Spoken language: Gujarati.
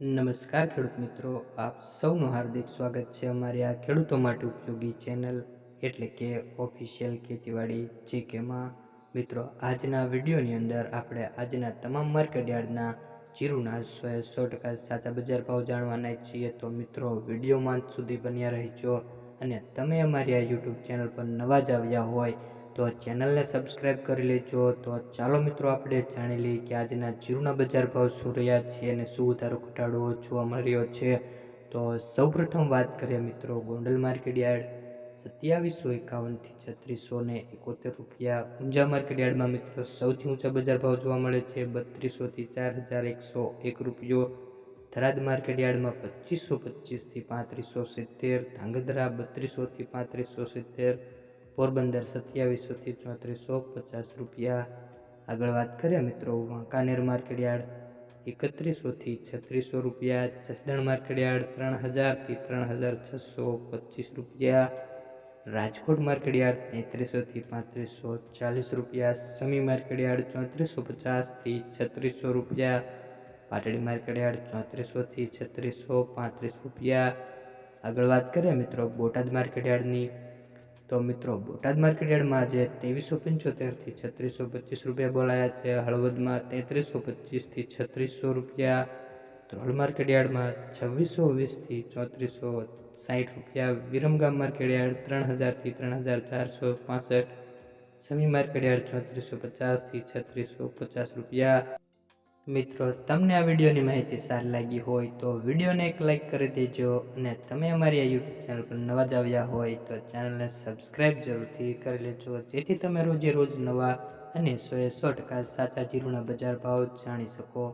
નમસ્કાર ખેડૂત મિત્રો, આપ સૌનું હાર્દિક સ્વાગત છે અમારી આ ખેડૂતો માટે ઉપયોગી ચેનલ એટલે કે ઓફિશિયલ ખેતીવાડી જીકેમાં. મિત્રો, આજના વિડીયોની અંદર આપણે આજના તમામ માર્કેટ યાર્ડના જીરુના સો સો ટકા સાચા બજાર ભાવ જાણવાના છીએ. તો મિત્રો, વિડીયોમાં સુધી બન્યા રહેજો અને તમે અમારી આ યુટ્યુબ ચેનલ પર નવા જ આવ્યા હોય તો ચેનલને સબસ્ક્રાઈબ કરી લેજો. તો ચાલો મિત્રો, આપણે જાણી લઈએ કે આજના જીરુના બજાર ભાવ શું રહ્યા છે અને શું વધારો ઘટાડો જોવા મળ્યો છે. તો સૌપ્રથમ વાત કરીએ મિત્રો, ગોંડલ માર્કેટ યાર્ડ સત્યાવીસો એકાવનથી છત્રીસો ને એકોતેર રૂપિયા. ઊંઝા માર્કેટ યાર્ડમાં મિત્રો, સૌથી ઊંચા બજાર ભાવ જોવા મળે છે બત્રીસોથી ચાર હજાર એકસો એક રૂપિયો. થરાદ માર્કેટ યાર્ડમાં પચીસો પચીસથી પાંત્રીસો સિત્તેર. ધાંગધ્રા બત્રીસોથી પાંત્રીસો સિત્તેર. પોરબંદર સત્યાવીસોથી ચોત્રીસો પચાસ રૂપિયા. આગળ વાત કરીએ મિત્રો વાંકાનેર માર્કેટ યાર્ડ. એકત્રીસોથી છત્રીસો રૂપિયા. જસદણ માર્કેટ યાર્ડ ત્રણ હજારથી ત્રણ હજાર છસો પચીસ રૂપિયા. રાજકોટ માર્કેટ યાર્ડ તેત્રીસોથી પાંત્રીસો ચાલીસ રૂપિયા. સમી માર્કેટ યાર્ડ ચોત્રીસો પચાસથી છત્રીસો રૂપિયા. પાટડી માર્કેટ યાર્ડ ચોત્રીસોથી છત્રીસો પાંત્રીસ રૂપિયા. આગળ વાત કરીએ મિત્રો બોટાદ માર્કેટ યાર્ડની. તો મિત્રો, બોટાદ માર્કેટ યાર્ડમાં આજે ત્રેવીસો પંચોતેરથી છત્રીસો પચીસ રૂપિયા બોલાયા છે. હળવદમાં તેત્રીસો પચીસથી છત્રીસો રૂપિયા. ધ્રોલ માર્કેટ યાર્ડમાં છવ્વીસો વીસથી ચોત્રીસો સાઠ રૂપિયા. વિરમગામ માર્કેટ યાર્ડ ત્રણ હજારથી ત્રણ હજાર ચારસો પાસઠ. સમી માર્કેટ યાર્ડ ચોત્રીસો પચાસથી છત્રીસો પચાસ રૂપિયા. મિત્રો, તમને આ વિડીયોની માહિતી સારી લાગી હોય તો વિડીયોને એક લાઇક કરી દેજો અને તમે અમારી આ યુટ્યુબ ચેનલ પર નવા જ આવ્યા હોય તો ચેનલને સબસ્ક્રાઈબ જરૂરથી કરી લેજો. જેથી તમે રોજે રોજ નવા અને સો એ સો ટકા સાચા જીરુના બજાર ભાવ જાણી શકો.